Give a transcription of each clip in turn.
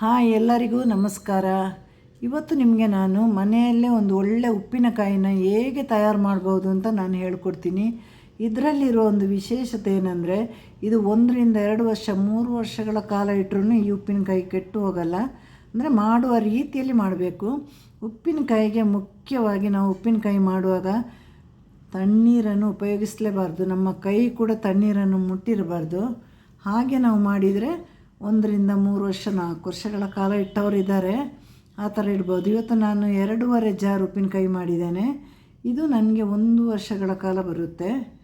Hi ಎಲ್ಲರಿಗೂ ನಮಸ್ಕಾರ. ಇವತ್ತು ನಿಮಗೆ ನಾನು ಮನೆಯಲ್ಲೇ ಒಂದು ಒಳ್ಳೆ ಉಪ್ಪಿನಕಾಯಿನ ಹೇಗೆ ತಯಾರು ಮಾಡ್ಬೋದು ಅಂತ ನಾನು ಹೇಳ್ಕೊಡ್ತೀನಿ. ಇದರಲ್ಲಿರೋ ಒಂದು ವಿಶೇಷತೆ ಏನಂದರೆ, ಇದು ಒಂದರಿಂದ ಎರಡು ವರ್ಷ, ಮೂರು ವರ್ಷಗಳ ಕಾಲ ಇಟ್ಟರೂ ಈ ಉಪ್ಪಿನಕಾಯಿ ಕೆಟ್ಟು ಹೋಗಲ್ಲ. ಅಂದರೆ ಮಾಡುವ ರೀತಿಯಲ್ಲಿ ಮಾಡಬೇಕು. ಉಪ್ಪಿನಕಾಯಿಗೆ ಮುಖ್ಯವಾಗಿ ನಾವು ಉಪ್ಪಿನಕಾಯಿ ಮಾಡುವಾಗ ತಣ್ಣೀರನ್ನು ಉಪಯೋಗಿಸಲೇಬಾರ್ದು. ನಮ್ಮ ಕೈ ಕೂಡ ತಣ್ಣೀರನ್ನು ಮುಟ್ಟಿರಬಾರ್ದು. ಹಾಗೆ ನಾವು ಮಾಡಿದರೆ ಒಂದರಿಂದ ಮೂರು ವರ್ಷ, ನಾಲ್ಕು ವರ್ಷಗಳ ಕಾಲ ಇಟ್ಟವರು ಇದ್ದಾರೆ ಆ ಥರ ಇಡ್ಬೋದು. ಇವತ್ತು ನಾನು ಎರಡೂವರೆ ಜಾರ್ ಉಪ್ಪಿನಕಾಯಿ ಮಾಡಿದ್ದೇನೆ. ಇದು ನನಗೆ ಒಂದು ವರ್ಷಗಳ ಕಾಲ ಬರುತ್ತೆ.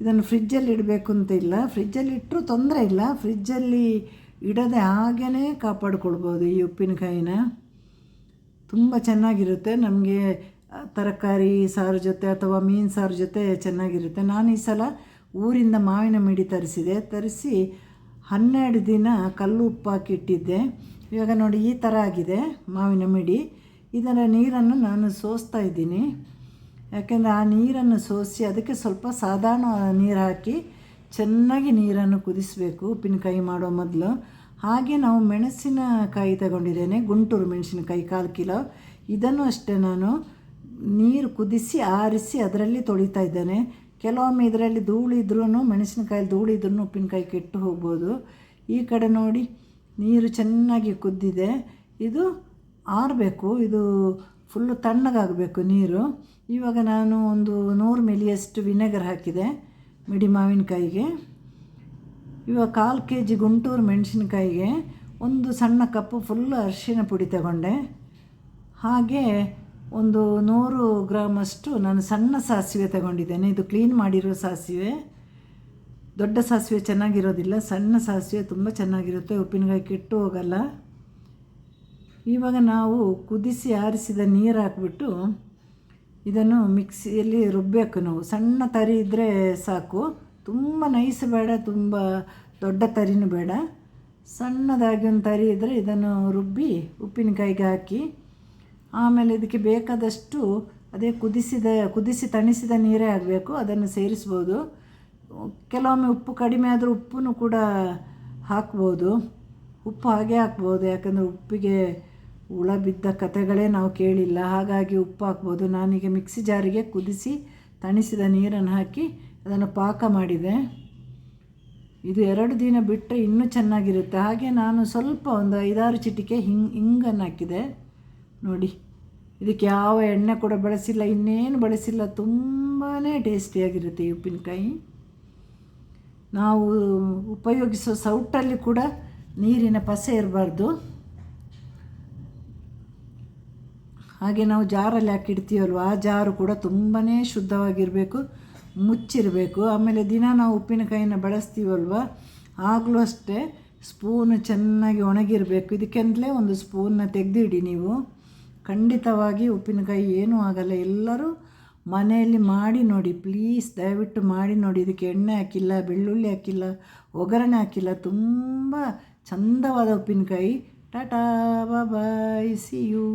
ಇದನ್ನು ಫ್ರಿಜ್ಜಲ್ಲಿ ಇಡಬೇಕು ಅಂತ ಇಲ್ಲ. ಫ್ರಿಜ್ಜಲ್ಲಿ ಇಟ್ಟರೂ ತೊಂದರೆ ಇಲ್ಲ. ಫ್ರಿಜ್ಜಲ್ಲಿ ಇಡದೆ ಹಾಗೇ ಕಾಪಾಡಿಕೊಳ್ಬೋದು ಈ ಉಪ್ಪಿನಕಾಯಿನ. ತುಂಬ ಚೆನ್ನಾಗಿರುತ್ತೆ. ನಮಗೆ ತರಕಾರಿ ಸಾರು ಜೊತೆ ಅಥವಾ ಮೀನು ಸಾರು ಜೊತೆ ಚೆನ್ನಾಗಿರುತ್ತೆ. ನಾನು ಈ ಸಲ ಊರಿಂದ ಮಾವಿನ ಮಿಡಿ ತರಿಸಿದೆ. ತರಿಸಿ ಹನ್ನೆರಡು ದಿನ ಕಲ್ಲು ಉಪ್ಪಾಕಿಟ್ಟಿದ್ದೆ ಇವಾಗ ನೋಡಿ ಈ ಥರ ಆಗಿದೆ ಮಾವಿನ ಮಿಡಿ. ಇದರ ನೀರನ್ನು ನಾನು ಸೋಸ್ತಾ ಇದ್ದೀನಿ. ಯಾಕೆಂದರೆ ಆ ನೀರನ್ನು ಸೋಸಿ ಅದಕ್ಕೆ ಸ್ವಲ್ಪ ಸಾಧಾರಣ ನೀರು ಹಾಕಿ ಚೆನ್ನಾಗಿ ನೀರನ್ನು ಕುದಿಸಬೇಕು ಉಪ್ಪಿನಕಾಯಿ ಮಾಡೋ ಮೊದಲು. ಹಾಗೆ ನಾವು ಮೆಣಸಿನಕಾಯಿ ತಗೊಂಡಿದ್ದೇನೆ, ಗುಂಟೂರು ಮೆಣಸಿನಕಾಯಿ ಕಾಲು ಕಿಲೋ. ಇದನ್ನು ಅಷ್ಟೇ ನಾನು ನೀರು ಕುದಿಸಿ ಆರಿಸಿ ಅದರಲ್ಲಿ ತೊಳಿತಾ ಇದ್ದೇನೆ. ಕೆಲವೊಮ್ಮೆ ಇದರಲ್ಲಿ ಧೂಳಿದ್ರೂ ಮೆಣಸಿನಕಾಯಿ ಧೂಳಿದ್ರೂ ಉಪ್ಪಿನಕಾಯಿ ಕೆಟ್ಟು ಹೋಗ್ಬೋದು. ಈ ಕಡೆ ನೋಡಿ, ನೀರು ಚೆನ್ನಾಗಿ ಕುದ್ದಿದೆ. ಇದು ಆರಬೇಕು, ಇದು ಫುಲ್ಲು ತಣ್ಣಗಾಗಬೇಕು ನೀರು. ಇವಾಗ ನಾನು ಒಂದು ನೂರು ಮಿಲಿಯಷ್ಟು ವಿನೆಗರ್ ಹಾಕಿದೆ ಮಿಡಿ ಮಾವಿನಕಾಯಿಗೆ. ಇವಾಗ ಕಾಲು ಕೆ ಜಿ ಗುಂಟೂರು ಮೆಣಸಿನಕಾಯಿಗೆ ಒಂದು ಸಣ್ಣ ಕಪ್ಪು ಫುಲ್ ಅರಿಶಿನ ಪುಡಿ ತಗೊಂಡೆ. ಹಾಗೆ ಒಂದು ನೂರು ಗ್ರಾಮಷ್ಟು ನಾನು ಸಣ್ಣ ಸಾಸಿವೆ ತಗೊಂಡಿದ್ದೇನೆ. ಇದು ಕ್ಲೀನ್ ಮಾಡಿರೋ ಸಾಸಿವೆ. ದೊಡ್ಡ ಸಾಸಿವೆ ಚೆನ್ನಾಗಿರೋದಿಲ್ಲ. ಸಣ್ಣ ಸಾಸಿವೆ ತುಂಬ ಚೆನ್ನಾಗಿರುತ್ತೆ. ಉಪ್ಪಿನಕಾಯಿ ಕೆಟ್ಟು ಹೋಗಲ್ಲ. ಇವಾಗ ನಾವು ಕುದಿಸಿ ಆರಿಸಿದ ನೀರು ಹಾಕ್ಬಿಟ್ಟು ಇದನ್ನು ಮಿಕ್ಸಿಯಲ್ಲಿ ರುಬ್ಬಬೇಕು ನಾವು. ಸಣ್ಣ ತರಿ ಇದ್ದರೆ ಸಾಕು. ತುಂಬ ನೈಸ್ ಬೇಡ, ತುಂಬ ದೊಡ್ಡ ತರಿನೂ ಬೇಡ. ಸಣ್ಣದಾಗಿ ಒಂದು ತರಿ ಇದ್ದರೆ ಇದನ್ನು ರುಬ್ಬಿ ಉಪ್ಪಿನಕಾಯಿಗೆ ಹಾಕಿ ಆಮೇಲೆ ಇದಕ್ಕೆ ಬೇಕಾದಷ್ಟು ಅದೇ ಕುದಿಸಿದ, ಕುದಿಸಿ ತಣಿಸಿದ ನೀರೇ ಆಗಬೇಕು, ಅದನ್ನು ಸೇರಿಸ್ಬೋದು. ಕೆಲವೊಮ್ಮೆ ಉಪ್ಪು, ಕಡಿಮೆ ಆದರೂ ಉಪ್ಪನ್ನು ಕೂಡ ಹಾಕ್ಬೋದು. ಉಪ್ಪು ಹಾಗೆ ಹಾಕ್ಬೋದು, ಯಾಕಂದರೆ ಉಪ್ಪಿಗೆ ಹುಳ ಬಿದ್ದ ಕಥೆಗಳೇ ನಾವು ಕೇಳಿಲ್ಲ. ಹಾಗಾಗಿ ಉಪ್ಪು ಹಾಕ್ಬೋದು. ನಾನೀಗ ಮಿಕ್ಸಿ ಜಾರಿಗೆ ಕುದಿಸಿ ತಣಿಸಿದ ನೀರನ್ನು ಹಾಕಿ ಅದನ್ನು ಪಾಕ ಮಾಡಿದೆ. ಇದು ಎರಡು ದಿನ ಬಿಟ್ಟರೆ ಇನ್ನೂ ಚೆನ್ನಾಗಿರುತ್ತೆ. ಹಾಗೆ ನಾನು ಸ್ವಲ್ಪ ಒಂದು ಐದಾರು ಚಿಟಿಕೆ ಹಿಂಗೆ, ಹಿಂಗನ್ನು ಹಾಕಿದೆ. ನೋಡಿ, ಇದಕ್ಕೆ ಯಾವ ಎಣ್ಣೆ ಕೂಡ ಬಳಸಿಲ್ಲ, ಇನ್ನೇನು ಬಳಸಿಲ್ಲ ತುಂಬಾ ಟೇಸ್ಟಿಯಾಗಿರುತ್ತೆ ಈ ಉಪ್ಪಿನಕಾಯಿ. ನಾವು ಉಪಯೋಗಿಸೋ ಸೌಟಲ್ಲಿ ಕೂಡ ನೀರಿನ ಪಸೆ ಇರಬಾರ್ದು. ಹಾಗೆ ನಾವು ಜಾರಲ್ಲಿ ಹಾಕಿಡ್ತೀವಲ್ವ ಆ ಜಾರು ಕೂಡ ತುಂಬಾ ಶುದ್ಧವಾಗಿರಬೇಕು, ಮುಚ್ಚಿರಬೇಕು. ಆಮೇಲೆ ದಿನ ನಾವು ಉಪ್ಪಿನಕಾಯಿನ ಬಳಸ್ತೀವಲ್ವ, ಆಗಲೂ ಅಷ್ಟೇ ಸ್ಪೂನು ಚೆನ್ನಾಗಿ ಒಣಗಿರಬೇಕು. ಇದಕ್ಕೆಂದಲೇ ಒಂದು ಸ್ಪೂನ್ನ ತೆಗೆದಿಡಿ ನೀವು. ಖಂಡಿತವಾಗಿ ಉಪ್ಪಿನಕಾಯಿ ಏನೂ ಆಗಲ್ಲ. ಎಲ್ಲರೂ ಮನೆಯಲ್ಲಿ ಮಾಡಿ ನೋಡಿ ಪ್ಲೀಸ್ ದಯವಿಟ್ಟು ಮಾಡಿ ನೋಡಿ. ಇದಕ್ಕೆ ಎಣ್ಣೆ ಹಾಕಿಲ್ಲ, ಬೆಳ್ಳುಳ್ಳಿ ಹಾಕಿಲ್ಲ, ಒಗ್ಗರಣೆ ಹಾಕಿಲ್ಲ. ತುಂಬ ಚಂದವಾದ ಉಪ್ಪಿನಕಾಯಿ. Tata bye see you